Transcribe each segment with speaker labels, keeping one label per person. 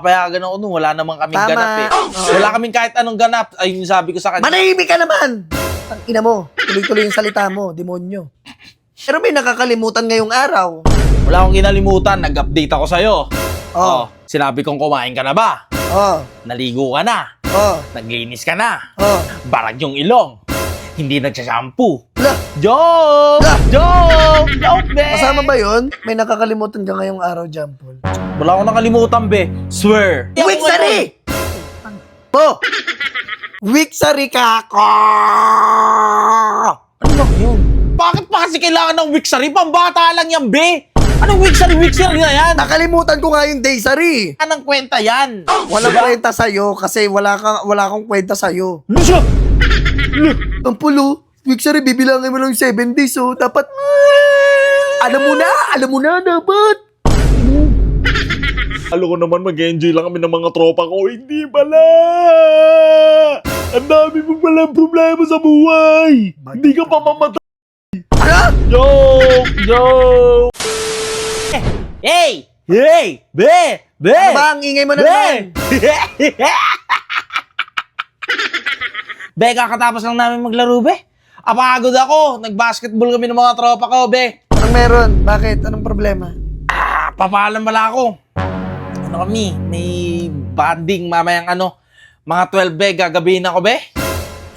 Speaker 1: Papayagan ako nun, wala namang kaming
Speaker 2: Tama.
Speaker 1: ganap eh.
Speaker 2: Oo.
Speaker 1: Wala kaming kahit anong ganap. Ayun yung sabi ko sa kanya.
Speaker 2: Manahimik ka naman! Ang ina mo, tuloy-tuloy yung salita mo, demonyo. Pero may nakakalimutan ngayong araw.
Speaker 1: Wala akong kinalimutan, nag-update ako sa'yo.
Speaker 2: Oh.
Speaker 1: Sinabi kong kumain ka na ba?
Speaker 2: Oh,
Speaker 1: Naligo ka na?
Speaker 2: oh,
Speaker 1: Naglinis ka na?
Speaker 2: oh.
Speaker 1: Barag yung ilong? Hindi nagsashampoo?
Speaker 2: Lah,
Speaker 1: Joke!
Speaker 2: Lah!
Speaker 1: Joke! Joke, be!
Speaker 2: kasama ba yun? May nakakalimutan ka ngayong araw, Jampol.
Speaker 1: Wala akong nakalimutan, be. Swear.
Speaker 2: Week sari! Po! Week sari ka ako!
Speaker 1: Ano ba yun? Bakit pa kasi kailangan ng Wixary? Pambata lang yan, be! Anong Wixary, Wixary na yan?
Speaker 2: Nakalimutan ko nga yung day sari.
Speaker 1: Anong kwenta yan?
Speaker 2: Walang kwenta sa'yo kasi wala, ka, wala akong kwenta sa'yo.
Speaker 1: Ano siya?
Speaker 2: Ang pulo, week sari, bibilangin mo lang yung 7 days, so dapat... Alam mo na, alam mo na, dapat.
Speaker 1: Alam ko naman mag-enjoy lang kami ng mga tropa ko. Hindi pala! Ang dami mo pala problema sa buhay! Hindi ka pa mamatay!
Speaker 2: Ano?
Speaker 1: Joke! Joke! Hey! Hey! Be! Be!
Speaker 2: Ano ba, ang ingay mo na naman?
Speaker 1: Be! kakatapos lang namin maglaro, be. Apagod ako. Nag-basketball kami ng mga tropa ko, be.
Speaker 2: Anong meron? Bakit? Anong problema?
Speaker 1: Ah, papaalam pala ako. Ano kami? May banding mamayang ano. Mga 12, be. Gagabihin ako, be.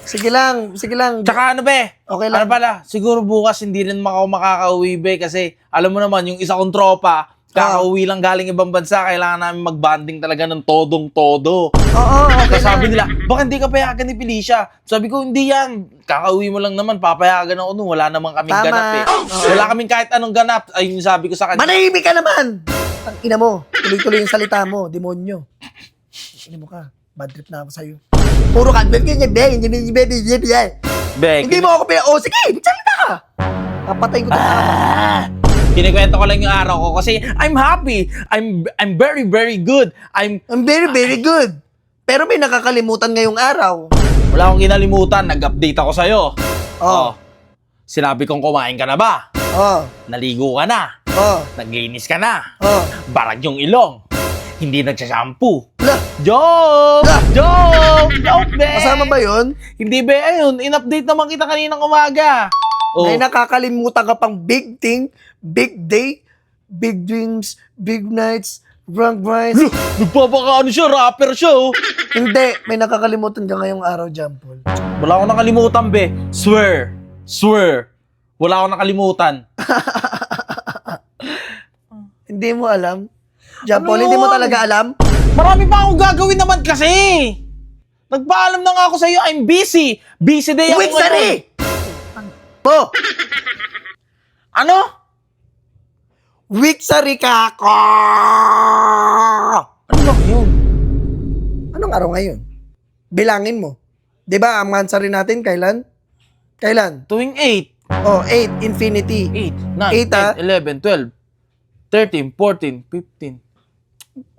Speaker 2: Sige lang, sige lang.
Speaker 1: Tsaka ano, be?
Speaker 2: Okay lang.
Speaker 1: Ano pala? Siguro bukas hindi rin ako makakauwi, be. Kasi alam mo naman, yung isa kong tropa, kakauwi lang galing ibang bansa, kailangan namin magbanding talaga ng todong-todo.
Speaker 2: Oo, okay
Speaker 1: Tapos sabi nila, baka hindi ka payagan ni Felicia. Sabi ko, hindi yan. Kakauwi mo lang naman, papayagan ako nun. Wala namang kaming
Speaker 2: Tama.
Speaker 1: ganap eh.
Speaker 2: Oo.
Speaker 1: Wala kaming kahit anong ganap. Ayun yung sabi ko sa kanya.
Speaker 2: Manahimik ka naman! Ang ina mo, tuloy-tuloy yung salita mo, demonyo. Ina mo ka, bad trip na ako sa'yo. Puro ka, hindi
Speaker 1: Bek,
Speaker 2: mo ako pina... Oh, sige, salita ka! Papatayin ko ito.
Speaker 1: Ah! Kinikwento ko lang yung araw ko kasi I'm happy. I'm I'm very very good. I'm
Speaker 2: I'm very, very good. Pero may nakakalimutan ngayong araw.
Speaker 1: wala akong kinalimutan. Nag-update ako sa'yo.
Speaker 2: Oh.
Speaker 1: Sinabi kong kumain ka na ba?
Speaker 2: Oh,
Speaker 1: Naligo ka na?
Speaker 2: oh,
Speaker 1: Naglinis ka na?
Speaker 2: oh.
Speaker 1: Barag yung ilong? Hindi nagsashampoo?
Speaker 2: Lah,
Speaker 1: Joke!
Speaker 2: Lah!
Speaker 1: Joke! Joke, be!
Speaker 2: kasama ba yun?
Speaker 1: Hindi, be. Ayun, in-update naman kita kaninang umaga. Oh.
Speaker 2: May nakakalimutan ka pang big thing, big day, big dreams, big nights, drunk rides.
Speaker 1: Nagpapakaano siya, rapper siya, oh.
Speaker 2: Hindi, may nakakalimutan ka ngayong araw, Jampol.
Speaker 1: Wala akong nakalimutan, be. Swear. Swear. Wala akong nakalimutan.
Speaker 2: Hindi mo alam? Jampol,
Speaker 1: Ano
Speaker 2: hindi mo
Speaker 1: yun?
Speaker 2: talaga alam?
Speaker 1: Marami pa akong gagawin naman kasi. Nagpaalam na nga ako sa'yo, I'm busy. Busy day ako
Speaker 2: sari!
Speaker 1: ngayon.
Speaker 2: Po,
Speaker 1: Ano?
Speaker 2: week sari ka ako!
Speaker 1: Ano ba yun?
Speaker 2: Anong araw ngayon? Bilangin mo. Di ba ang mansari natin kailan? Kailan?
Speaker 1: Tuwing 8,
Speaker 2: Oh, 8, infinity.
Speaker 1: 8, 9,
Speaker 2: Eight, ah.
Speaker 1: 10, 11, 12, 13, 14, 15.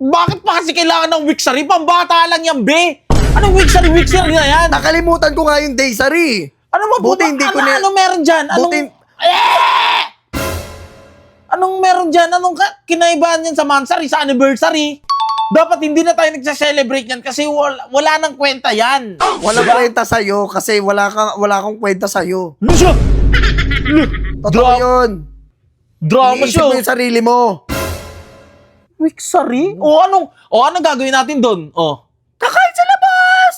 Speaker 1: Bakit pa kasi kailangan ng Wixary? Pambata lang yan, be! Anong Wixary, Wixary na yan?
Speaker 2: Nakalimutan ko nga yung day sari.
Speaker 1: Ano mo
Speaker 2: Buti hindi ko
Speaker 1: ano,
Speaker 2: na-
Speaker 1: ano meron dyan? Anong,
Speaker 2: Buti-
Speaker 1: Eh! Anong meron dyan? Anong ka- kinaibahan yan sa mansari, sa anniversary? Dapat hindi na tayo nagsa-celebrate yan kasi wala, wala nang kwenta yan.
Speaker 2: Walang
Speaker 1: Diba?
Speaker 2: kwenta sa'yo kasi wala, kang, wala akong kwenta sa'yo.
Speaker 1: Ano siya?
Speaker 2: Totoo
Speaker 1: Dra-
Speaker 2: yun.
Speaker 1: Drama
Speaker 2: Iniisip
Speaker 1: siya.
Speaker 2: mo yung sarili mo.
Speaker 1: Wixary? O anong, o anong gagawin natin doon? O,
Speaker 2: Kakain sa labas!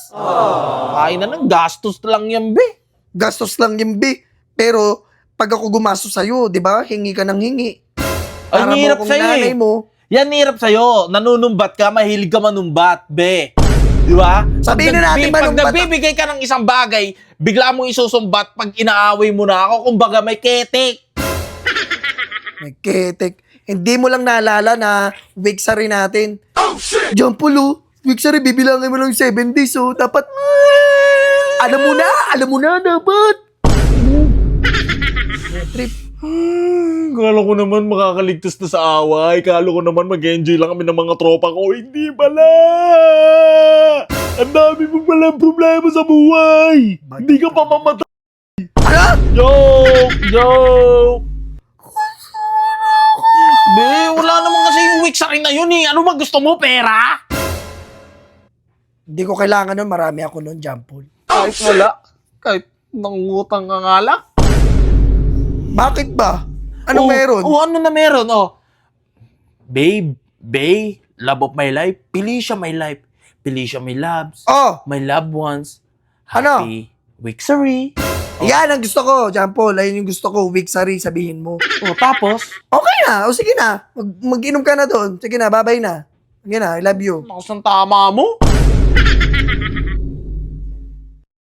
Speaker 1: kain na ng gastos lang yan, be.
Speaker 2: Gastos lang yung bi. Pero, pag ako gumastos sa'yo, di ba, hingi ka ng hingi.
Speaker 1: Ay,
Speaker 2: Para mo
Speaker 1: hirap
Speaker 2: akong
Speaker 1: sa'yo
Speaker 2: nanay
Speaker 1: eh.
Speaker 2: mo.
Speaker 1: Yan hirap sa'yo. Nanunumbat ka, mahilig ka manumbat, be. Di ba?
Speaker 2: Sabihin
Speaker 1: Pag
Speaker 2: na natin manumbat-
Speaker 1: Pag nagbibigay ka ng isang bagay, bigla mong isusumbat pag inaaway mo na ako, kumbaga may ketek.
Speaker 2: May ketek. Hindi mo lang naalala na week sari natin. Oh, shit! John Pulo, week sari, bibilangin mo lang 7 days, so dapat... Alam mo na, alam mo na, dapat. Trip.
Speaker 1: Hmm, Kala ko naman makakaligtas na sa away. Kala ko naman mag-enjoy lang kami ng mga tropa ko. Hindi pala! Ang dami mo pala problema sa buhay! Hindi ka pa mamatay!
Speaker 2: Ano?
Speaker 1: Joke! Joke! Be, wala naman kasi yung week sa akin na yun eh. Ano ba gusto mo, pera?
Speaker 2: Hindi ko kailangan nun, marami ako nun, Jampol.
Speaker 3: Kahit wala. Kahit nangungutang ka nga lang.
Speaker 2: Bakit ba? Ano
Speaker 1: Oh,
Speaker 2: meron?
Speaker 1: Oh, ano na meron? Oh. Babe, babe, love of my life. Felicia, my life. Felicia, my loves.
Speaker 2: Oh,
Speaker 1: My loved ones.
Speaker 2: Ano?
Speaker 1: Happy Wixery.
Speaker 2: yan ang gusto ko, Jampol. Ayun yung gusto ko, Wixary, sabihin mo.
Speaker 1: Oh, tapos,
Speaker 2: Okay na, o sige na. Mag- mag-inom ka na doon. Sige na, babay na. Sige na, I love you.
Speaker 1: nakusang tama mo.